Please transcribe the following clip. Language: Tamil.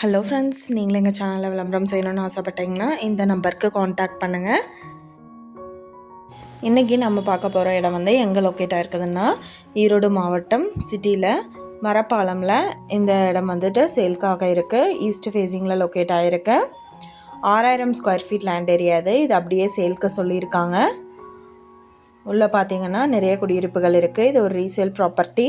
ஹலோ ஃப்ரெண்ட்ஸ் நீங்களும் எங்கள் சேனலில் விளம்பரம் செய்யணும்னு ஆசைப்பட்டீங்கன்னா இந்த நம்பருக்கு காண்டாக்ட் பண்ணுங்கள் இன்றைக்கி நம்ம பார்க்க போகிற இடம் வந்து எங்கே லொக்கேட் ஆகிருக்குதுன்னா ஈரோடு மாவட்டம் சிட்டியில் மரப்பாலமில் இந்த இடம் வந்துட்டு சேல்க்காக இருக்குது ஈஸ்ட் ஃபேஸிங்கில் லொக்கேட் ஆகிருக்கு ஆறாயிரம் ஸ்கொயர் ஃபீட் லேண்ட் ஏரியா இது. இது அப்படியே சேல்க்கு சொல்லியிருக்காங்க. உள்ளே பார்த்தீங்கன்னா நிறைய குடியிருப்புகள் இருக்குது இது ஒரு ரீசேல் ப்ராப்பர்ட்டி